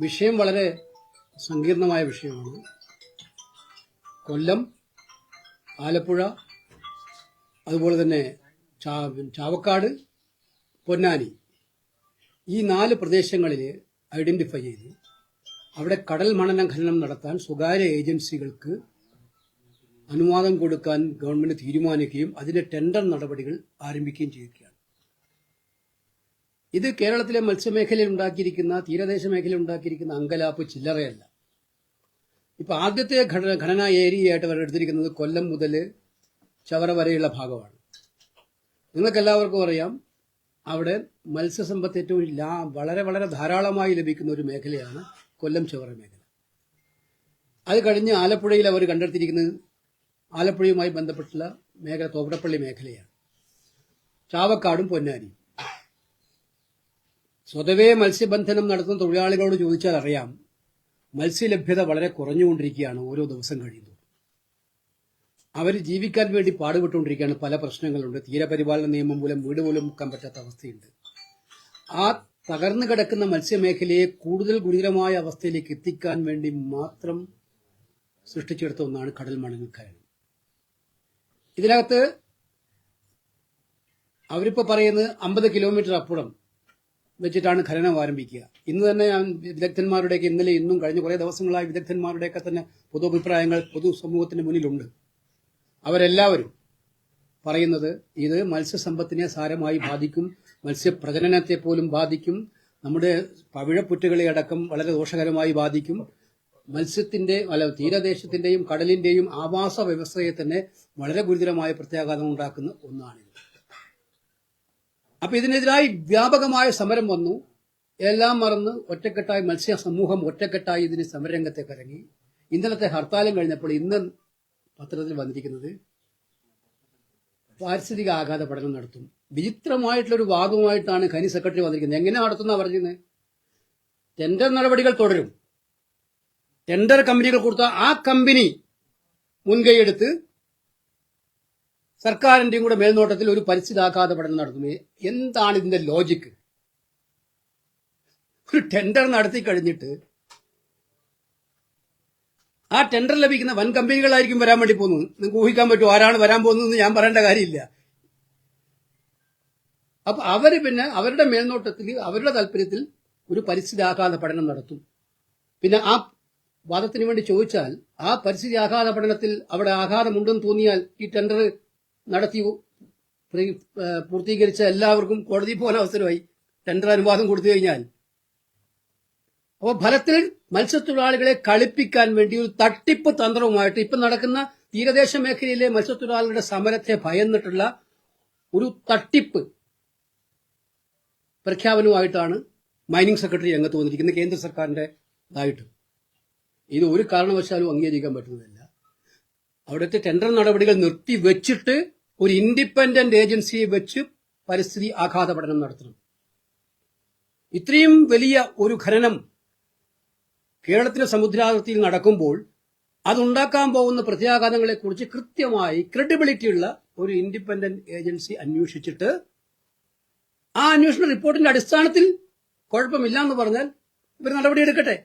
വിഷയം വളരെ സങ്കീർണമായ വിഷയമാണ്. കൊല്ലം ആലപ്പുഴ അതുപോലെ തന്നെ ചാവക്കാട് പൊന്നാനി ഈ നാല് പ്രദേശങ്ങളിൽ ഐഡന്റിഫൈ ചെയ്ത്. അവിടെ കടൽ മണന ഖനനം നടത്താൻ സ്വകാര്യ ഏജൻസികൾക്ക് അനുവാദം കൊടുക്കാൻ ഗവൺമെന്റ് തീരുമാനിക്കുകയും അതിന്റെ ടെൻഡർ നടപടികൾ ആരംഭിക്കുകയും ചെയ്യുകയാണ്. ഇത് കേരളത്തിലെ മത്സ്യമേഖലയിൽ ഉണ്ടാക്കിയിരിക്കുന്ന തീരദേശ മേഖലയിൽ ഉണ്ടാക്കിയിരിക്കുന്ന അങ്കലാപ്പ് ചില്ലറയല്ല. ഇപ്പൊ ആദ്യത്തെ ഘടന ഘടന ഏരിയയായിട്ട് അവർ എടുത്തിരിക്കുന്നത് കൊല്ലം മുതൽ ചവറ വരെയുള്ള ഭാഗമാണ്. നിങ്ങൾക്ക് എല്ലാവർക്കും അറിയാം അവിടെ മത്സ്യസമ്പത്ത് ഏറ്റവും ലാ വളരെ വളരെ ധാരാളമായി ലഭിക്കുന്ന ഒരു മേഖലയാണ് കൊല്ലം ചവറ മേഖല. അത് കഴിഞ്ഞ് ആലപ്പുഴയിൽ അവർ കണ്ടെടുത്തിരിക്കുന്നത് ആലപ്പുഴയുമായി ബന്ധപ്പെട്ടുള്ള മേഖല തോപ്രപ്പള്ളി മേഖലയാണ്. ചാവക്കാടും പൊന്നാനിയും. സ്വതവേ മത്സ്യബന്ധനം നടത്തുന്ന തൊഴിലാളികളോട് ചോദിച്ചാൽ അറിയാം മത്സ്യലഭ്യത വളരെ കുറഞ്ഞുകൊണ്ടിരിക്കുകയാണ് ഓരോ ദിവസം കഴിയുന്നു. അവർ ജീവിക്കാൻ വേണ്ടി പാടുപെട്ടുകൊണ്ടിരിക്കുകയാണ് പല പ്രശ്നങ്ങളുണ്ട്. തീരപരിപാലന നിയമം മൂലം വീട് പോലും മുക്കാൻ പറ്റാത്ത അവസ്ഥയുണ്ട്. ആ തകർന്നു കിടക്കുന്ന മത്സ്യമേഖലയെ കൂടുതൽ ഗുരുതരമായ അവസ്ഥയിലേക്ക് എത്തിക്കാൻ വേണ്ടി മാത്രം സൃഷ്ടിച്ചെടുത്ത ഒന്നാണ് കടൽ മണൽ ഖനനം ഇതിനകത്ത് അവരിപ്പോ പറയുന്നത് അമ്പത് കിലോമീറ്റർ അപ്പുറം വെച്ചിട്ടാണ് ഖനനം ആരംഭിക്കുക. ഇന്ന് തന്നെ ഞാൻ വിദഗ്ധന്മാരുടെയൊക്കെ ഇന്നലെ ഇന്നും കഴിഞ്ഞ കുറേ ദിവസങ്ങളായി വിദഗ്ധന്മാരുടെയൊക്കെ തന്നെ പൊതു അഭിപ്രായങ്ങൾ പൊതുസമൂഹത്തിന് മുന്നിലുണ്ട്. അവരെല്ലാവരും പറയുന്നത് ഇത് മത്സ്യസമ്പത്തിനെ സാരമായി ബാധിക്കും മത്സ്യപ്രജനനത്തെ പോലും ബാധിക്കും നമ്മുടെ പവിഴപ്പുറ്റുകളെ അടക്കം വളരെ ദോഷകരമായി ബാധിക്കും. മത്സ്യത്തിന്റെ അല്ല തീരദേശത്തിന്റെയും കടലിന്റെയും ആവാസ വ്യവസ്ഥയെ തന്നെ വളരെ ഗുരുതരമായ പ്രത്യാഘാതം ഉണ്ടാക്കുന്ന ഒന്നാണിത്. അപ്പൊ ഇതിനെതിരായി വ്യാപകമായ സമരം വന്നു. എല്ലാം മറന്ന് ഒറ്റക്കെട്ടായി മത്സ്യ സമൂഹം ഒറ്റക്കെട്ടായി ഇതിന് സമരരംഗത്തേക്ക് ഇറങ്ങി. ഇന്നലത്തെ ഹർത്താലും കഴിഞ്ഞപ്പോൾ ഇന്ന് പത്രത്തിൽ വന്നിരിക്കുന്നത് പാരിസ്ഥിതിക ആഘാത പഠനം നടത്തും. വിചിത്രമായിട്ടുള്ള ഒരു വാദവുമായിട്ടാണ് ഖനി സെക്രട്ടറി വന്നിരിക്കുന്നത്. എങ്ങനെ നടത്തുന്ന പറഞ്ഞത് ടെൻഡർ നടപടികൾ തുടരും. ടെൻഡർ കമ്പനികൾ കൊടുത്ത ആ കമ്പനി മുൻകൈയെടുത്ത് സർക്കാരിന്റെയും കൂടെ മേൽനോട്ടത്തിൽ ഒരു പരിസ്ഥിതാഘാത പഠനം നടത്തുന്നത് എന്താണ് ഇതിന്റെ ലോജിക്ക് ഒരു ടെൻഡർ നടത്തി കഴിഞ്ഞിട്ട് ആ ടെൻഡർ ലഭിക്കുന്ന വൻ കമ്പനികളായിരിക്കും വരാൻ വേണ്ടി പോകുന്നത്. നിങ്ങൾക്ക് ഊഹിക്കാൻ പറ്റുമോ ആരാണ് വരാൻ പോകുന്നതെന്ന് ഞാൻ പറയേണ്ട കാര്യമില്ല. അപ്പൊ അവർ പിന്നെ അവരുടെ മേൽനോട്ടത്തിൽ അവരുടെ താല്പര്യത്തിൽ ഒരു പരിസ്ഥിതി ആഘാത പഠനം നടത്തും. പിന്നെ ആ വാദത്തിന് വേണ്ടി ചോദിച്ചാൽ ആ പരിസ്ഥിതി ആഘാത പഠനത്തിൽ അവിടെ ആഘാതമുണ്ടെന്ന് തോന്നിയാൽ ഈ ടെൻഡർ നടത്തി പൂർത്തീകരിച്ച എല്ലാവർക്കും കോടതി പോലെ അവസരമായി ടെൻഡർ അനുവാദം കൊടുത്തു കഴിഞ്ഞാൽ. അപ്പോൾ ഫലത്തിൽ മത്സ്യത്തൊഴിലാളികളെ കളിപ്പിക്കാൻ വേണ്ടി ഒരു തട്ടിപ്പ് തന്ത്രവുമായിട്ട് ഇപ്പം നടക്കുന്ന തീരദേശ മേഖലയിലെ മത്സ്യത്തൊഴിലാളികളുടെ സമരത്തെ ഭയന്നിട്ടുള്ള ഒരു തട്ടിപ്പ് പ്രഖ്യാപനവുമായിട്ടാണ് മൈനിങ് സെക്രട്ടറി രംഗത്ത് വന്നിരിക്കുന്നത് കേന്ദ്ര സർക്കാരിന്റെ ഇതായിട്ട്. ഇത് ഒരു കാരണവശാലും അംഗീകരിക്കാൻ പറ്റുന്നതല്ല. അവിടുത്തെ ടെൻഡർ നടപടികൾ നിർത്തിവെച്ചിട്ട് ഒരു ഇൻഡിപെൻഡന്റ് ഏജൻസിയെ വെച്ച് പരിസ്ഥിതി ആഘാത പഠനം നടത്തണം. ഇത്രയും വലിയ ഒരു ഖനനം കേരളത്തിലെ സമുദ്രാതിർത്തിയിൽ നടക്കുമ്പോൾ അതുണ്ടാക്കാൻ പോകുന്ന പ്രത്യാഘാതങ്ങളെക്കുറിച്ച് കൃത്യമായി ക്രെഡിബിലിറ്റിയുള്ള ഒരു ഇൻഡിപെൻഡന്റ് ഏജൻസി അന്വേഷിച്ചിട്ട് ആ അന്വേഷണ റിപ്പോർട്ടിന്റെ അടിസ്ഥാനത്തിൽ കുഴപ്പമില്ല എന്ന് പറഞ്ഞാൽ ഇവർ നടപടിയെടുക്കട്ടെ.